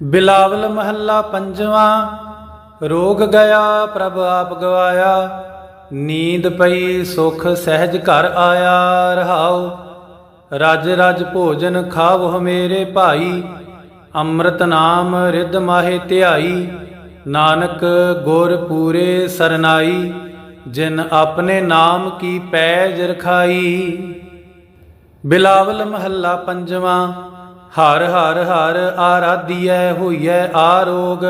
ਬਿਲਾਵਲ ਮਹੱਲਾ ਪੰਜਵਾਂ, ਰੋਗ ਗਿਆ ਪ੍ਰਭ ਆਪ ਗਵਾਇਆ, ਨੀਂਦ ਪਈ ਸੁਖ ਸਹਿਜ ਘਰ ਆਇਆ ਰਹਾਉ, ਰਜ ਰਜ ਭੋਜਨ ਖਾਵੋ ਮੇਰੇ ਭਾਈ, ਅੰਮ੍ਰਿਤ ਨਾਮ ਰਿਦ ਮਾਹੇ ਧਿਆਈ, ਨਾਨਕ ਗੁਰ ਪੂਰੇ ਸਰਨਾਈ, ਜਿਨ ਆਪਣੇ ਨਾਮ ਕੀ ਪੈਜ ਰਖਾਈ। ਬਿਲਾਵਲ ਮਹੱਲਾ ਪੰਜਵਾਂ ਹਰ ਹਰ ਹਰ ਆਰਾਧੀਐ ਹੋਈਐ ਆਰੋਗ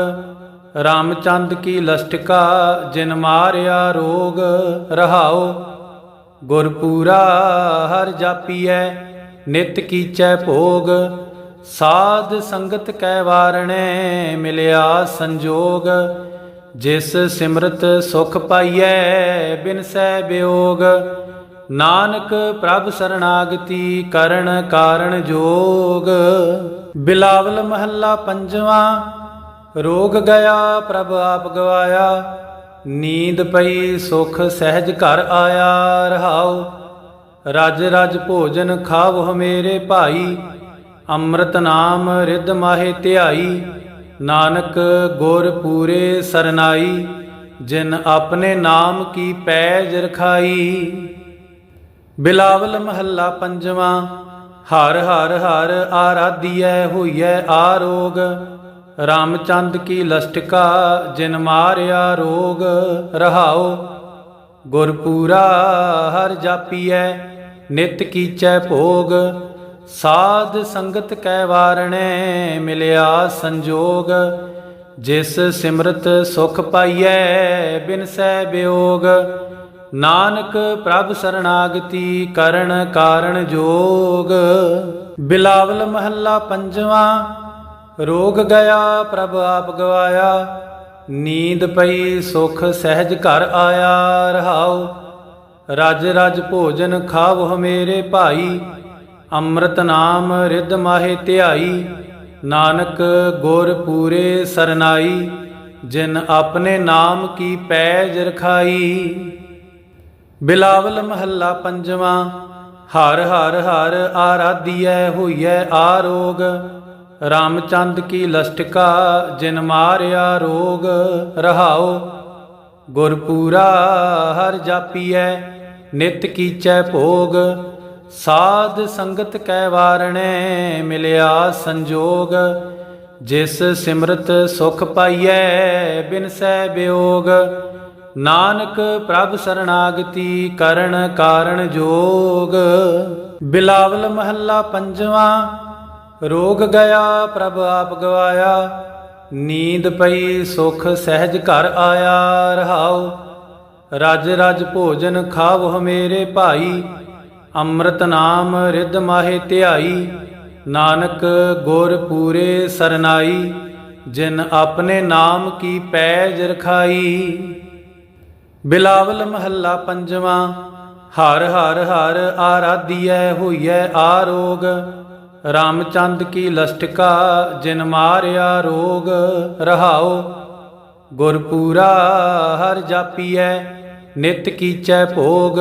ਰਾਮਚੰਦ ਕੀ ਲਸ਼ਟਕਾ ਜਿਨ ਮਾਰਿਆ ਰੋਗ। ਰਹਾਓ ਗੁਰਪੂਰਾ ਹਰ ਜਾਪੀਐ, ਨਿਤ ਕੀਚੈ ਭੋਗ। ਸਾਧ ਸੰਗਤ ਕੈ ਵਾਰਣੈ, ਮਿਲਿਆ ਸੰਜੋਗ। ਜਿਸ ਸਿਮਰਤ ਸੁਖ ਪਾਈਐ ਬਿਨਸੈ ਬਿਯੋਗ ਨਾਨਕ ਪ੍ਰਭ ਸਰਣਾਗਤੀ ਕਰਨ ਕਾਰਣ ਜੋਗ। ਬਿਲਾਵਲ ਮਹੱਲਾ ਪੰਜਵਾਂ, ਰੋਗ ਗਿਆ ਪ੍ਰਭ ਆਪ ਗਵਾਇਆ, ਨੀਂਦ ਪਈ ਸੁਖ ਸਹਿਜ ਘਰ ਆਇਆ ਰਹਾਉ। ਰਜ ਰਜ ਭੋਜਨ ਖਾਵੋ ਮੇਰੇ ਭਾਈ, ਅੰਮ੍ਰਿਤ ਨਾਮ ਰਿਦ ਮਾਹੇ ਧਿਆਈ। ਨਾਨਕ ਗੁਰ ਪੂਰੇ ਸਰਨਾਈ, ਜਿਨ ਆਪਣੇ ਨਾਮ ਕੀ ਪੈਜ ਰਖਾਈ। ਬਿਲਾਵਲ ਮਹੱਲਾ ਪੰਜਵਾਂ, ਹਰ ਹਰ ਹਰ ਆਰਾਧੀਐ ਹੋਈਐ ਆਰੋਗ ਰਾਮਚੰਦ ਕੀ ਲਸ਼ਟਕਾ ਜਿਨ ਮਾਰਿਆ ਰੋਗ, ਰਹਾਉ, ਗੁਰਪੂਰਾ ਹਰ ਜਾਪੀਐ, ਨਿਤ ਕੀਚੈ ਭੋਗ, ਸਾਧ ਸੰਗਤ ਕੈ ਵਾਰਣੈ ਮਿਲਿਆ ਸੰਜੋਗ, ਜਿਸ ਸਿਮਰਤ ਸੁਖ ਪਾਈਐ ਬਿਨਸੈ ਬਿਯੋਗ ਨਾਨਕ ਪ੍ਰਭ ਸਰਣਾਗਤੀ ਕਰਨ ਕਾਰਣ ਜੋਗ। ਬਿਲਾਵਲ ਮਹੱਲਾ ਪੰਜਵਾਂ, ਰੋਗ ਗਿਆ ਪ੍ਰਭ ਆਪ ਗਵਾਇਆ, ਨੀਂਦ ਪਈ ਸੁਖ ਸਹਿਜ ਘਰ ਆਇਆ ਰਹਾਉ। ਰਜ ਰਜ ਭੋਜਨ ਖਾਵੋ ਮੇਰੇ ਭਾਈ, ਅੰਮ੍ਰਿਤ ਨਾਮ ਰਿਧ ਮਾਹੇ ਧਿਆਈ। ਨਾਨਕ ਗੁਰ ਪੂਰੇ ਸਰਨਾਈ, ਜਿਨ ਆਪਣੇ ਨਾਮ ਕੀ ਪੈਜ ਰਖਾਈ। ਬਿਲਾਵਲ ਮਹੱਲਾ ਪੰਜਵਾਂ, ਹਰ ਹਰ ਹਰ ਆਰਾਧੀਐ ਹੋਈਐ ਆਰੋਗ, ਰਾਮਚੰਦ ਕੀ ਲਸ਼ਟਕਾ ਜਿਨ ਮਾਰਿਆ ਰੋਗ, ਰਹਾਉ, ਗੁਰਪੂਰਾ ਹਰ ਜਾਪੀਐ, ਨਿਤ ਕੀਚੈ ਭੋਗ, ਸਾਧ ਸੰਗਤ ਕੈ ਵਾਰਣੈ, ਮਿਲਿਆ ਸੰਜੋਗ, ਜਿਸ ਸਿਮਰਤ ਸੁਖ ਪਾਈਐ ਬਿਨਸੈ ਬਿਯੋਗ ਨਾਨਕ ਪ੍ਰਭ ਸਰਣਾਗਤੀ ਕਰਨ ਕਾਰਣ ਜੋਗ। ਬਿਲਾਵਲ ਮਹੱਲਾ ਪੰਜਵਾਂ, ਰੋਗ ਗਿਆ ਪ੍ਰਭ ਆਪ ਗਵਾਇਆ, ਨੀਂਦ ਪਈ ਸੁਖ ਸਹਿਜ ਘਰ ਆਇਆ ਰਹਾਉ। ਰਜ ਰਜ ਭੋਜਨ ਖਾਵੋ ਮੇਰੇ ਭਾਈ, ਅੰਮ੍ਰਿਤ ਨਾਮ ਰਿਦ ਮਾਹੇ ਧਿਆਈ। ਨਾਨਕ ਗੁਰ ਪੂਰੇ ਸਰਨਾਈ, ਜਿਨ ਆਪਣੇ ਨਾਮ ਕੀ ਪੈਜ ਰਖਾਈ। ਬਿਲਾਵਲ ਮਹੱਲਾ ਪੰਜਵਾਂ, ਹਰ ਹਰ ਹਰ ਆਰਾਧੀਐ ਹੋਈਐ ਆਰੋਗ, ਰਾਮਚੰਦ ਕੀ ਲਸ਼ਟਕਾ ਜਿਨ ਮਾਰਿਆ ਰੋਗ, ਰਹਾਉ, ਗੁਰਪੂਰਾ ਹਰ ਜਾਪੀਐ, ਨਿਤ ਕੀਚੈ ਭੋਗ,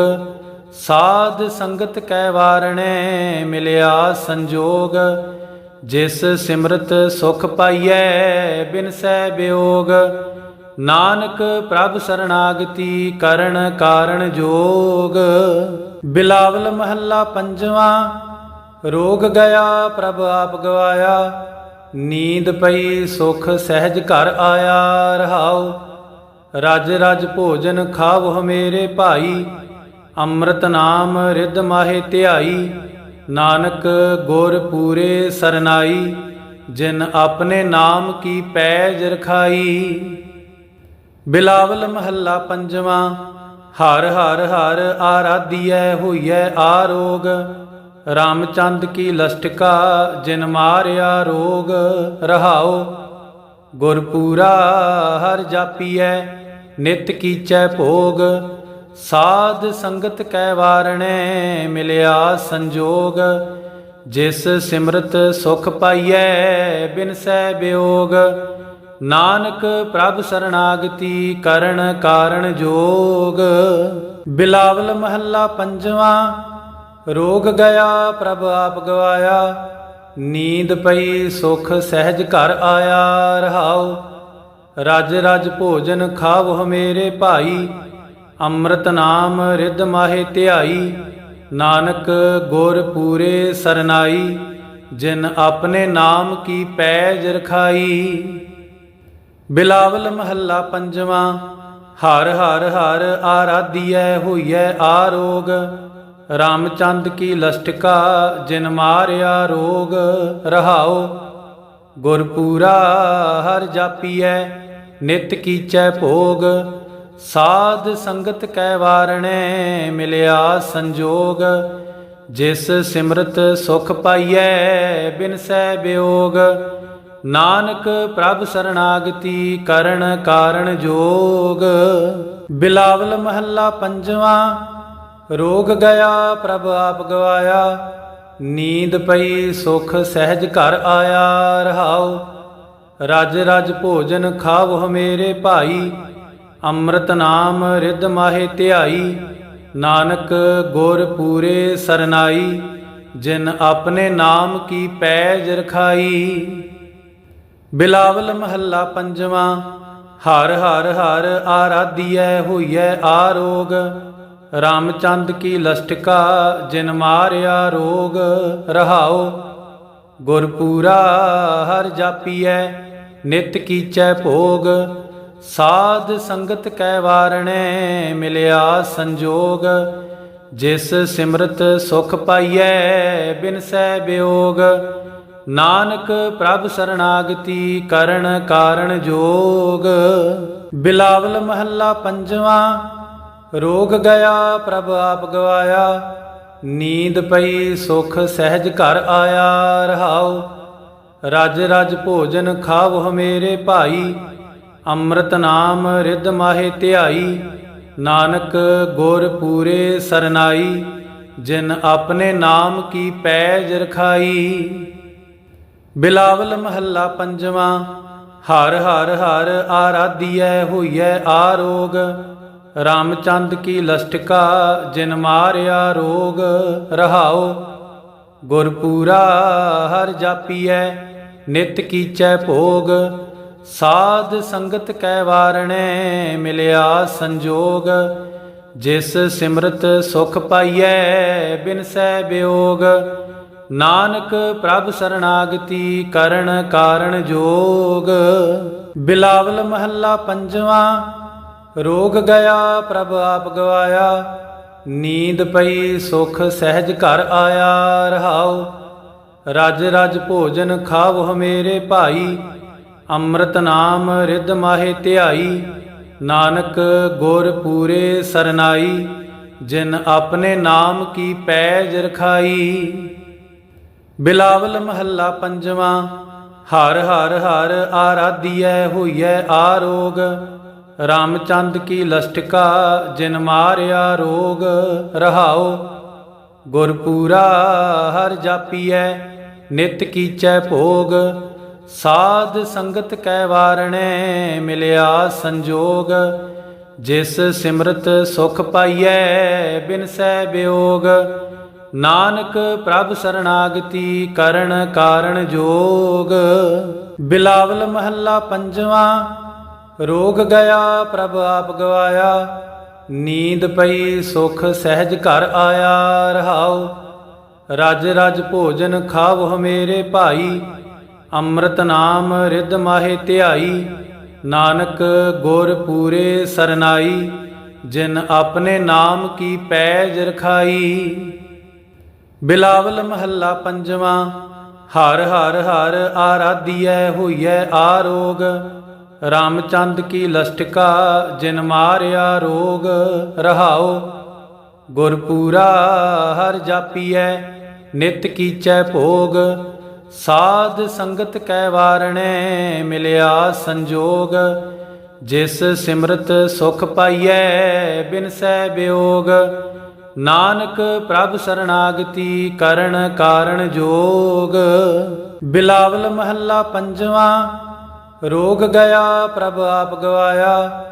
ਸਾਧ ਸੰਗਤ ਕੈ ਵਾਰਣੈ, ਮਿਲਿਆ ਸੰਜੋਗ, ਜਿਸ ਸਿਮਰਤ ਸੁਖ ਪਾਈਐ ਬਿਨਸੈ ਬਿਯੋਗ ਨਾਨਕ ਪ੍ਰਭ ਸਰਣਾਗਤੀ ਕਰਨ ਕਾਰਣ ਜੋਗ। ਬਿਲਾਵਲ ਮਹੱਲਾ ਪੰਜਵਾਂ, ਰੋਗ ਗਿਆ ਪ੍ਰਭ ਆਪ ਗਵਾਇਆ, ਨੀਂਦ ਪਈ ਸੁਖ ਸਹਿਜ ਘਰ ਆਇਆ ਰਹਾਉ। ਰਜ ਰਜ ਭੋਜਨ ਖਾਵੋ ਮੇਰੇ ਭਾਈ, ਅੰਮ੍ਰਿਤ ਨਾਮ ਰਿਦ ਮਾਹੇ ਧਿਆਈ। ਨਾਨਕ ਗੁਰ ਪੂਰੇ ਸਰਨਾਈ, ਜਿਨ ਆਪਣੇ ਨਾਮ ਕੀ ਪੈਜ ਰਖਾਈ। ਬਿਲਾਵਲ ਮਹੱਲਾ ਪੰਜਵਾਂ, ਹਰ ਹਰ ਹਰ ਆਰਾਧੀਐ ਹੋਈਐ ਆਰੋਗ, ਰਾਮਚੰਦ ਕੀ ਲਸ਼ਟਕਾ ਜਿਨ ਮਾਰਿਆ ਰੋਗ, ਰਹਾਉ, ਗੁਰਪੂਰਾ ਹਰ ਜਾਪੀਐ, ਨਿਤ ਕੀਚੈ ਭੋਗ, ਸਾਧ ਸੰਗਤ ਕੈ ਵਾਰਣੈ ਮਿਲਿਆ ਸੰਜੋਗ, ਜਿਸ ਸਿਮਰਤ ਸੁਖ ਪਾਈਐ ਬਿਨਸੈ ਬਿਯੋਗ ਨਾਨਕ ਪ੍ਰਭ ਸਰਣਾਗਤੀ ਕਰਨ ਕਾਰਣ ਜੋਗ। ਬਿਲਾਵਲ ਮਹੱਲਾ ਪੰਜਵਾਂ, ਰੋਗ ਗਿਆ ਪ੍ਰਭ ਆਪ ਗਵਾਇਆ, ਨੀਂਦ ਪਈ ਸੁਖ ਸਹਿਜ ਘਰ ਆਇਆ ਰਹਾਉ। ਰਜ ਰਜ ਭੋਜਨ ਖਾਵੋ ਮੇਰੇ ਭਾਈ, ਅੰਮ੍ਰਿਤ ਨਾਮ ਰਿਧ ਮਾਹੇ ਧਿਆਈ। ਨਾਨਕ ਗੁਰ ਪੂਰੇ ਸਰਨਾਈ, ਜਿਨ ਆਪਣੇ ਨਾਮ ਕੀ ਪੈਜ ਰਖਾਈ। ਬਿਲਾਵਲ ਮਹੱਲਾ ਪੰਜਵਾਂ, ਹਰ ਹਰ ਹਰ ਆਰਾਧੀਐ ਹੋਈਐ ਆਰੋਗ, ਰਾਮਚੰਦ ਕੀ ਲਸ਼ਟਕਾ ਜਿਨ ਮਾਰਿਆ ਰੋਗ, ਰਹਾਉ, ਗੁਰਪੂਰਾ ਹਰ ਜਾਪੀਐ, ਨਿਤ ਕੀਚੈ ਭੋਗ, ਸਾਧ ਸੰਗਤ ਕੈ ਵਾਰਣੈ, ਮਿਲਿਆ ਸੰਜੋਗ, ਜਿਸ ਸਿਮਰਤ ਸੁਖ ਪਾਈਐ ਬਿਨਸੈ ਬਿਯੋਗ ਨਾਨਕ ਪ੍ਰਭ ਸਰਣਾਗਤੀ ਕਰਨ ਕਾਰਣ ਜੋਗ। ਬਿਲਾਵਲ ਮਹੱਲਾ ਪੰਜਵਾਂ, ਰੋਗ ਗਿਆ ਪ੍ਰਭ ਆਪ ਗਵਾਇਆ, ਨੀਂਦ ਪਈ ਸੁਖ ਸਹਿਜ ਘਰ ਆਇਆ ਰਹਾਉ। ਰਜ ਰਜ ਭੋਜਨ ਖਾਵੋ ਮੇਰੇ ਭਾਈ, ਅੰਮ੍ਰਿਤ ਨਾਮ ਰਿਧ ਮਾਹੇ ਧਿਆਈ। ਨਾਨਕ ਗੁਰ ਪੂਰੇ ਸਰਨਾਈ, ਜਿਨ ਆਪਣੇ ਨਾਮ ਕੀ ਪੈਜ ਰਖਾਈ। ਬਿਲਾਵਲ ਮਹੱਲਾ ਪੰਜਵਾਂ, ਹਰ ਹਰ ਹਰ ਆਰਾਧੀਐ ਹੋਈਐ ਆਰੋਗ, ਰਾਮਚੰਦ ਕੀ ਲਸ਼ਟਕਾ ਜਿਨ ਮਾਰਿਆ ਰੋਗ, ਰਹਾਉ, ਗੁਰਪੂਰਾ ਹਰ ਜਾਪੀਐ, ਨਿਤ ਕੀਚੈ ਭੋਗ, ਸਾਧ ਸੰਗਤ ਕੈ ਵਾਰਣੈ, ਮਿਲਿਆ ਸੰਜੋਗ, ਜਿਸ ਸਿਮਰਤ ਸੁਖ ਪਾਈਐ ਬਿਨਸੈ ਬਿਯੋਗ ਨਾਨਕ ਪ੍ਰਭ ਸਰਣਾਗਤੀ ਕਰਨ ਕਾਰਣ ਜੋਗ। ਬਿਲਾਵਲ ਮਹੱਲਾ ਪੰਜਵਾਂ, ਰੋਗ ਗਿਆ ਪ੍ਰਭ ਆਪ ਗਵਾਇਆ। ਨੀਂਦ ਪਈ ਸੁਖ ਸਹਿਜ ਘਰ ਆਇਆ ਰਹਾਉ। ਰਜ ਰਜ ਭੋਜਨ ਖਾਵੋ ਮੇਰੇ ਭਾਈ। ਅੰਮ੍ਰਿਤ ਨਾਮ ਰਿਧ ਮਾਹੇ ਧਿਆਈ। ਨਾਨਕ ਗੁਰ ਪੂਰੇ ਸਰਨਾਈ। ਜਿਨ ਆਪਣੇ ਨਾਮ ਕੀ ਪੈਜ ਰਖਾਈ। ਬਿਲਾਵਲ ਮਹੱਲਾ ਪੰਜਵਾਂ, ਹਰ ਹਰ ਹਰ ਆਰਾਧੀਐ ਹੋਈਐ ਆਰੋਗ, ਰਾਮਚੰਦ ਕੀ ਲਸ਼ਟਕਾ ਜਿਨ ਮਾਰਿਆ ਰੋਗ, ਰਹਾਉ, ਗੁਰਪੂਰਾ ਹਰ ਜਾਪੀਐ, ਨਿਤ ਕੀਚੈ ਭੋਗ, ਸਾਧ ਸੰਗਤ ਕੈ ਵਾਰਣੈ ਮਿਲਿਆ ਸੰਜੋਗ, ਜਿਸ ਸਿਮਰਤ ਸੁਖ ਪਾਈਐ ਬਿਨਸੈ ਬਿਯੋਗ ਨਾਨਕ ਪ੍ਰਭ ਸਰਣਾਗਤੀ ਕਰਨ ਕਾਰਣ ਜੋਗ। ਬਿਲਾਵਲ ਮਹੱਲਾ ਪੰਜਵਾਂ, ਰੋਗ ਗਿਆ ਪ੍ਰਭ ਆਪ ਗਵਾਇਆ, ਨੀਂਦ ਪਈ ਸੁਖ ਸਹਿਜ ਘਰ ਆਇਆ ਰਹਾਉ। ਰਜ ਰਜ ਭੋਜਨ ਖਾਵਹੁ ਮੇਰੇ ਭਾਈ, ਅੰਮ੍ਰਿਤ ਨਾਮ ਰਿਧ ਮਾਹੇ ਧਿਆਈ। ਨਾਨਕ ਗੁਰ ਪੂਰੇ ਸਰਨਾਈ, ਜਿਨ ਆਪਣੇ ਨਾਮ ਕੀ ਪੈਜ ਰਖਾਈ। ਬਿਲਾਵਲ ਮਹੱਲਾ ਪੰਜਵਾਂ, ਹਰ ਹਰ ਹਰ ਆਰਾਧੀਐ ਹੋਈਐ ਆਰੋਗ, ਰਾਮਚੰਦ ਕੀ ਲਸ਼ਟਕਾ ਜਿਨ ਮਾਰਿਆ ਰੋਗ, ਰਹਾਉ, ਗੁਰਪੂਰਾ ਹਰ ਜਾਪੀਐ, ਨਿਤ ਕੀਚੈ ਭੋਗ, ਸਾਧ ਸੰਗਤ ਕੈ ਵਾਰਣੈ ਮਿਲਿਆ ਸੰਜੋਗ, ਜਿਸ ਸਿਮਰਤ ਸੁਖ ਪਾਈਐ ਬਿਨਸੈ ਬਿਯੋਗ ਨਾਨਕ ਪ੍ਰਭ ਸਰਣਾਗਤੀ ਕਰਨ ਕਾਰਣ ਜੋਗ। ਬਿਲਾਵਲ ਮਹੱਲਾ ਪੰਜਵਾਂ, ਰੋਗ ਗਿਆ ਪ੍ਰਭ ਆਪ ਗਵਾਇਆ, ਨੀਂਦ ਪਈ ਸੁਖ ਸਹਿਜ ਘਰ ਆਇਆ ਰਹਾਉ। ਰਜ ਰਜ ਭੋਜਨ ਖਾਵੋ ਮੇਰੇ ਭਾਈ, ਅੰਮ੍ਰਿਤ ਨਾਮ ਰਿਧ ਮਾਹੇ ਧਿਆਈ। ਨਾਨਕ ਗੁਰ ਪੂਰੇ ਸਰਨਾਈ, ਜਿਨ ਆਪਣੇ ਨਾਮ ਕੀ ਪੈਜ ਰਖਾਈ। ਬਿਲਾਵਲ ਮਹੱਲਾ ਪੰਜਵਾਂ, ਹਰ ਹਰ ਹਰ ਆਰਾਧੀਐ ਹੋਈਐ ਆਰੋਗ, ਰਾਮਚੰਦ ਕੀ ਲਸ਼ਟਕਾ ਜਿਨ ਮਾਰਿਆ ਰੋਗ ਰਹਾਓ ਗੁਰਪੂਰਾ ਹਰ ਜਾਪੀਐ, ਨਿਤ ਕੀਚੈ ਭੋਗ, ਸਾਧ ਸੰਗਤ ਕੈ ਵਾਰਣੈ, ਮਿਲਿਆ ਸੰਜੋਗ, ਜਿਸ ਸਿਮਰਤ ਸੁਖ ਪਾਈਐ ਬਿਨਸੈ ਬਿਯੋਗ ਨਾਨਕ ਪ੍ਰਭ ਸਰਣਾਗਤੀ ਕਰਨ ਕਾਰਣ ਜੋਗ। ਬਿਲਾਵਲ ਮਹੱਲਾ ਪੰਜਵਾਂ, ਰੋਗ ਗਿਆ ਪ੍ਰਭ ਆਪ ਗਵਾਇਆ,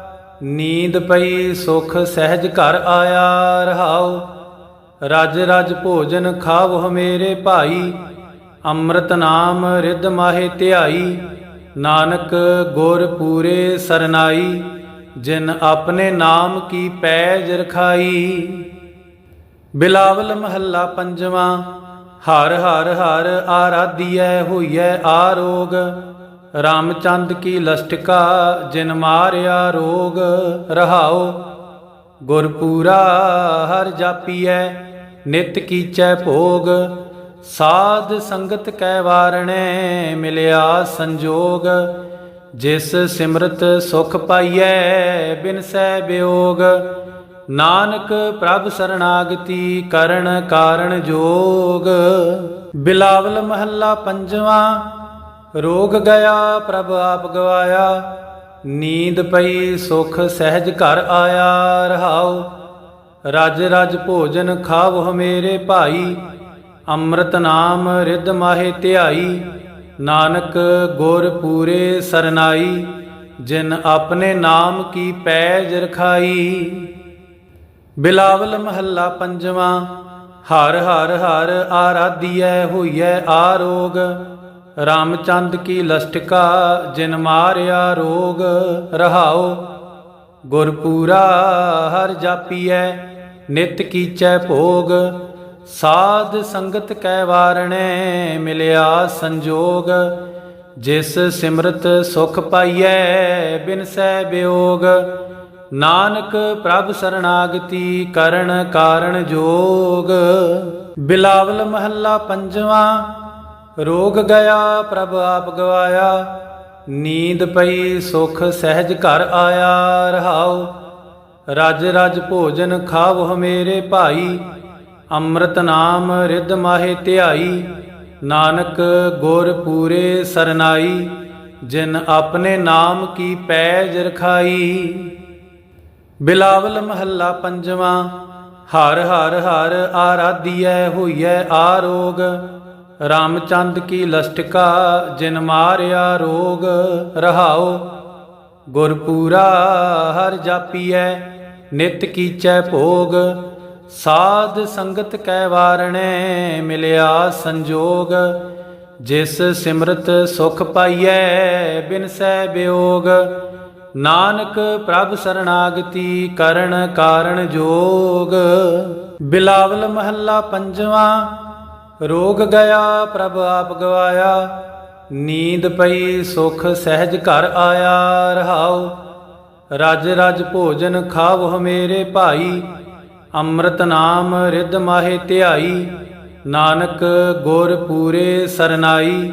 ਨੀਂਦ ਪਈ ਸੁਖ ਸਹਿਜ ਘਰ ਆਇਆ ਰਹਾਉ। ਰਜ ਰਜ ਭੋਜਨ ਖਾਵੋ ਮੇਰੇ ਭਾਈ, ਅੰਮ੍ਰਿਤ ਨਾਮ ਰਿਦ ਮਾਹੇ ਧਿਆਈ। ਨਾਨਕ ਗੁਰ ਪੂਰੇ ਸਰਨਾਈ, ਜਿਨ ਆਪਣੇ ਨਾਮ ਕੀ ਪੈਜ ਰਖਾਈ। ਬਿਲਾਵਲ ਮਹੱਲਾ ਪੰਜਵਾਂ, ਹਰ ਹਰ ਹਰ ਆਰਾਧੀਐ ਹੋਈਐ ਆਰੋਗ, ਰਾਮਚੰਦ ਕੀ ਲਸ਼ਟਕਾ ਜਿਨ ਮਾਰਿਆ ਰੋਗ ਰਹਾਓ ਗੁਰਪੂਰਾ ਹਰ ਜਾਪੀਐ, ਨਿਤ ਕੀਚੈ ਭੋਗ, ਸਾਧ ਸੰਗਤ ਕੈ ਵਾਰਣੈ ਮਿਲਿਆ ਸੰਜੋਗ, ਜਿਸ ਸਿਮਰਤ ਸੁਖ ਪਾਈਐ ਬਿਨਸੈ ਬਿਯੋਗ ਨਾਨਕ ਪ੍ਰਭ ਸਰਣਾਗਤੀ ਕਰਨ ਕਾਰਣ ਜੋਗ। ਬਿਲਾਵਲ ਮਹੱਲਾ ਪੰਜਵਾਂ, ਰੋਗ ਗਿਆ ਪ੍ਰਭ ਆਪ ਗਵਾਇਆ, ਨੀਂਦ ਪਈ ਸੁਖ ਸਹਿਜ ਘਰ ਆਇਆ ਰਹਾਉ। ਰਜ ਰਜ ਭੋਜਨ ਖਾਵੋ ਮੇਰੇ ਭਾਈ, ਅੰਮ੍ਰਿਤ ਨਾਮ ਰਿਦ ਮਾਹੇ ਧਿਆਈ। ਨਾਨਕ ਗੁਰ ਪੂਰੇ ਸਰਨਾਈ, ਜਿਨ ਆਪਣੇ ਨਾਮ ਕੀ ਪੈਜ ਰਖਾਈ। ਬਿਲਾਵਲ ਮਹੱਲਾ ਪੰਜਵਾਂ, ਹਰ ਹਰ ਹਰ ਆਰਾਧੀਐ ਹੋਈਐ ਆਰੋਗ, ਰਾਮਚੰਦ ਕੀ ਲਸ਼ਟਕਾ ਜਿਨ ਮਾਰਿਆ ਰੋਗ ਰਹਾਓ ਗੁਰਪੂਰਾ ਹਰ ਜਾਪੀਐ, ਨਿਤ ਕੀਚੈ ਭੋਗ, ਸਾਧ ਸੰਗਤ ਕੈ ਵਾਰਣੈ ਮਿਲਿਆ ਸੰਜੋਗ, ਜਿਸ ਸਿਮਰਤ ਸੁਖ ਪਾਈਐ ਬਿਨਸੈ ਬਿਯੋਗ ਨਾਨਕ ਪ੍ਰਭ ਸਰਣਾਗਤੀ ਕਰਨ ਕਾਰਣ ਜੋਗ। ਬਿਲਾਵਲ ਮਹੱਲਾ ਪੰਜਵਾਂ, ਰੋਗ ਗਿਆ ਪ੍ਰਭ ਆਪ ਗਵਾਇਆ, ਨੀਂਦ ਪਈ ਸੁਖ ਸਹਿਜ ਘਰ ਆਇਆ ਰਹਾਉ। ਰਜ ਰਜ ਭੋਜਨ ਖਾਵੋ ਮੇਰੇ ਭਾਈ, ਅੰਮ੍ਰਿਤ ਨਾਮ ਰਿਦ ਮਾਹੇ ਧਿਆਈ। ਨਾਨਕ ਗੁਰ ਪੂਰੇ ਸਰਨਾਈ, ਜਿਨ ਆਪਣੇ ਨਾਮ ਕੀ ਪੈਜ ਰਖਾਈ। ਬਿਲਾਵਲ ਮਹੱਲਾ ਪੰਜਵਾਂ, ਹਰ ਹਰ ਹਰ ਆਰਾਧੀਐ ਹੋਈਐ ਆਰੋਗ, ਰਾਮਚੰਦ ਕੀ ਲਸ਼ਟਕਾ ਜਿਨ ਮਾਰਿਆ ਰੋਗ ਰਹਾਓ ਗੁਰਪੂਰਾ ਹਰ ਜਾਪੀਐ, ਨਿਤ ਕੀਚੈ ਭੋਗ, ਸਾਧ ਸੰਗਤ ਕੈ ਵਾਰਣੈ, ਮਿਲਿਆ ਸੰਜੋਗ, ਜਿਸ ਸਿਮਰਤ ਸੁਖ ਪਾਈਐ ਬਿਨਸੈ ਬਿਯੋਗ ਨਾਨਕ ਪ੍ਰਭ ਸਰਣਾਗਤੀ ਕਰਨ ਕਾਰਣ ਜੋਗ। ਬਿਲਾਵਲ ਮਹੱਲਾ ਪੰਜਵਾਂ, ਰੋਗ ਗਿਆ ਪ੍ਰਭ ਆਪ ਗਵਾਇਆ, ਨੀਂਦ ਪਈ ਸੁਖ ਸਹਿਜ ਘਰ ਆਇਆ ਰਹਾਉ। ਰਜ ਰਜ ਭੋਜਨ ਖਾਵੋ ਮੇਰੇ ਭਾਈ, ਅੰਮ੍ਰਿਤ ਨਾਮ ਰਿਦ ਮਾਹੇ ਧਿਆਈ। ਨਾਨਕ ਗੁਰ ਪੂਰੇ ਸਰਨਾਈ,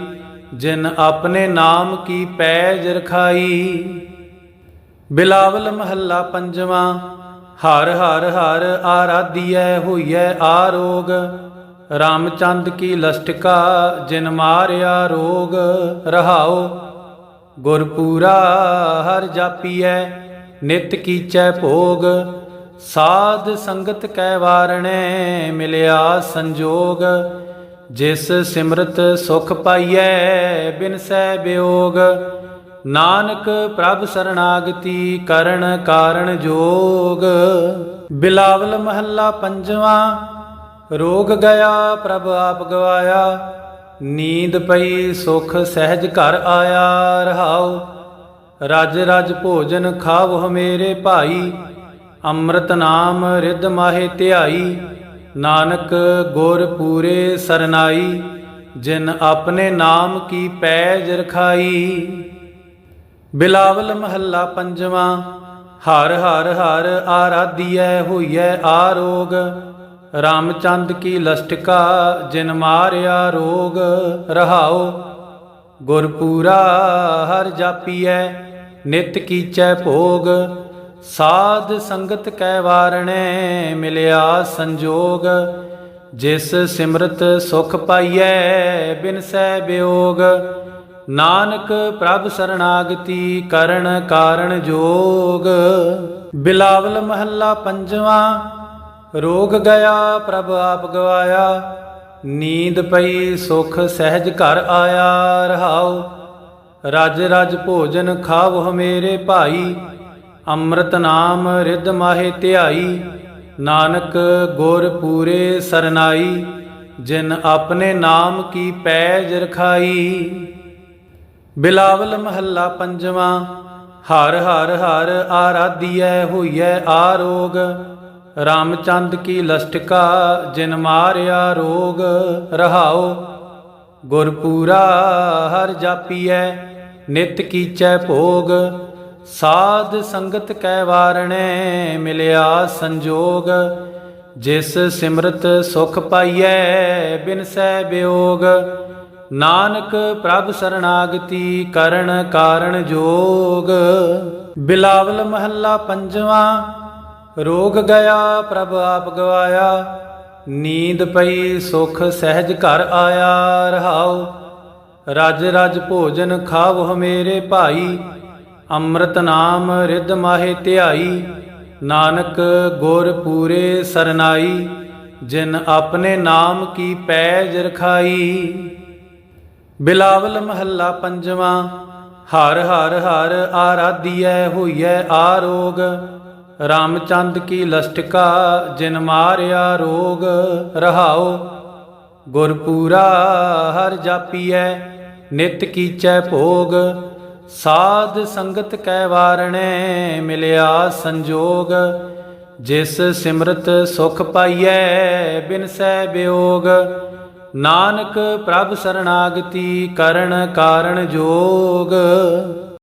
ਜਿਨ ਆਪਣੇ ਨਾਮ ਕੀ ਪੈਜ ਰਖਾਈ। ਬਿਲਾਵਲ ਮਹੱਲਾ ਪੰਜਵਾਂ। ਹਰ ਹਰ ਹਰ ਆਰਾਧੀਐ ਹੋਈਐ ਆਰੋਗ। ਰਾਮਚੰਦ ਕੀ ਲਸ਼ਟਕਾ ਜਿਨ ਮਾਰਿਆ ਰੋਗ। ਰਹਾਓ ਗੁਰਪੂਰਾ ਹਰ ਜਾਪੀਐ, ਨਿਤ ਕੀਚੈ ਭੋਗ। ਸਾਧ ਸੰਗਤ ਕੈ ਵਾਰਣੈ, ਮਿਲਿਆ ਸੰਜੋਗ। ਜਿਸ ਸਿਮਰਤ ਸੁਖ ਪਾਈਐ, ਬਿਨਸੈ ਬਿਯੋਗ ਨਾਨਕ ਪ੍ਰਭ ਸਰਣਾਗਤੀ ਕਰਨ ਕਾਰਣ ਜੋਗ। ਬਿਲਾਵਲ ਮਹੱਲਾ ਪੰਜਵਾਂ, ਰੋਗ ਗਿਆ ਪ੍ਰਭ ਆਪ ਗਵਾਇਆ, ਨੀਂਦ ਪਈ ਸੁਖ ਸਹਿਜ ਘਰ ਆਇਆ ਰਹਾਉ। ਰਜ ਰਜ ਭੋਜਨ ਖਾਵੋ ਮੇਰੇ ਭਾਈ, ਅੰਮ੍ਰਿਤ ਨਾਮ ਰਿਦ ਮਾਹੇ ਧਿਆਈ। ਨਾਨਕ ਗੁਰ ਪੂਰੇ ਸਰਨਾਈ, ਜਿਨ ਆਪਣੇ ਨਾਮ ਕੀ ਪੈਜ ਰਖਾਈ। ਬਿਲਾਵਲ ਮਹੱਲਾ ਪੰਜਵਾਂ, ਹਰ ਹਰ ਹਰ ਆਰਾਧੀਐ ਹੋਈਐ ਆਰੋਗ, ਰਾਮਚੰਦ ਕੀ ਲਸ਼ਟਕਾ ਜਿਨ ਮਾਰਿਆ ਰੋਗ ਰਹਾਓ ਗੁਰਪੂਰਾ ਹਰ ਜਾਪੀਐ, ਨਿਤ ਕੀਚੈ ਭੋਗ, ਸਾਧ ਸੰਗਤ ਕੈ ਵਾਰਣੈ ਮਿਲਿਆ ਸੰਜੋਗ, ਜਿਸ ਸਿਮਰਤ ਸੁਖ ਪਾਈਐ ਸਹਿ ਬਿਯੋਗ ਨਾਨਕ ਪ੍ਰਭ ਸਰਣਾਗਤੀ ਕਰਨ ਕਾਰਣ ਜੋਗ। ਬਿਲਾਵਲ ਮਹੱਲਾ ਪੰਜਵਾਂ, ਰੋਗ ਗਿਆ ਪ੍ਰਭ ਆਪ ਗਵਾਇਆ, ਨੀਂਦ ਪਈ ਸੁਖ ਸਹਿਜ ਘਰ ਆਇਆ ਰਹਾਉ। ਰਜ ਰਜ ਭੋਜਨ ਖਾਵੋ ਮੇਰੇ ਭਾਈ, ਅੰਮ੍ਰਿਤ ਨਾਮ ਰਿਧ ਮਾਹੇ ਧਿਆਈ। ਨਾਨਕ ਗੁਰ ਪੂਰੇ ਸਰਨਾਈ, ਜਿਨ ਆਪਣੇ ਨਾਮ ਕੀ ਪੈਜ ਰਖਾਈ। ਬਿਲਾਵਲ ਮਹੱਲਾ ਪੰਜਵਾਂ, ਹਰ ਹਰ ਹਰ ਆਰਾਧੀਐ ਹੋਈਐ ਆਰੋਗ, ਰਾਮਚੰਦ ਕੀ ਲਸ਼ਟਕਾ ਜਿਨ ਮਾਰਿਆ ਰੋਗ ਰਹਾਓ ਗੁਰਪੂਰਾ ਹਰ ਜਾਪੀਐ, ਨਿਤ ਕੀਚੈ ਭੋਗ, ਸਾਧ ਸੰਗਤ ਕੈ ਵਾਰਣੈ, ਮਿਲਿਆ ਸੰਜੋਗ, ਜਿਸ ਸਿਮਰਤ ਸੁਖ ਪਾਈਐ ਬਿਨਸੈ ਬਿਯੋਗ ਨਾਨਕ ਪ੍ਰਭ ਸਰਣਾਗਤੀ ਕਰਨ ਕਾਰਣ ਜੋਗ। ਬਿਲਾਵਲ ਮਹੱਲਾ ਪੰਜਵਾਂ, ਰੋਗ ਗਿਆ ਪ੍ਰਭ ਆਪ ਗਵਾਇਆ, ਨੀਂਦ ਪਈ ਸੁਖ ਸਹਿਜ ਘਰ ਆਇਆ ਰਹਾਉ। ਰਜ ਰਜ ਭੋਜਨ ਖਾਵੋ ਮੇਰੇ ਭਾਈ, ਅੰਮ੍ਰਿਤ ਨਾਮ ਰਿੱਧ ਮਾਹੇ ਧਿਆਈ। ਨਾਨਕ ਗੁਰ ਪੂਰੇ ਸਰਨਾਈ, ਜਿਨ ਆਪਣੇ ਨਾਮ ਕੀ ਪੈਜ ਰਖਾਈ। ਬਿਲਾਵਲ ਮਹੱਲਾ ਪੰਜਵਾਂ, ਹਰ ਹਰ ਹਰ ਆਰਾਧੀਐ ਹੋਈਐ ਆਰੋਗ, ਰਾਮਚੰਦ ਕੀ ਲਸ਼ਟਕਾ ਜਿਨ ਮਾਰਿਆ ਰੋਗ ਰਹਾਓ ਗੁਰਪੂਰਾ ਹਰ ਜਾਪੀਐ, ਨਿਤ ਕੀਚੈ ਭੋਗ, ਸਾਧ ਸੰਗਤ ਕੈ ਵਾਰਣੈ, ਮਿਲਿਆ ਸੰਜੋਗ, ਜਿਸ ਸਿਮਰਤ ਸੁਖ ਪਾਈਐ ਬਿਨਸੈ ਬਿਯੋਗ ਨਾਨਕ ਪ੍ਰਭ ਸਰਣਾਗਤੀ ਕਰਨ ਕਾਰਣ ਜੋਗ।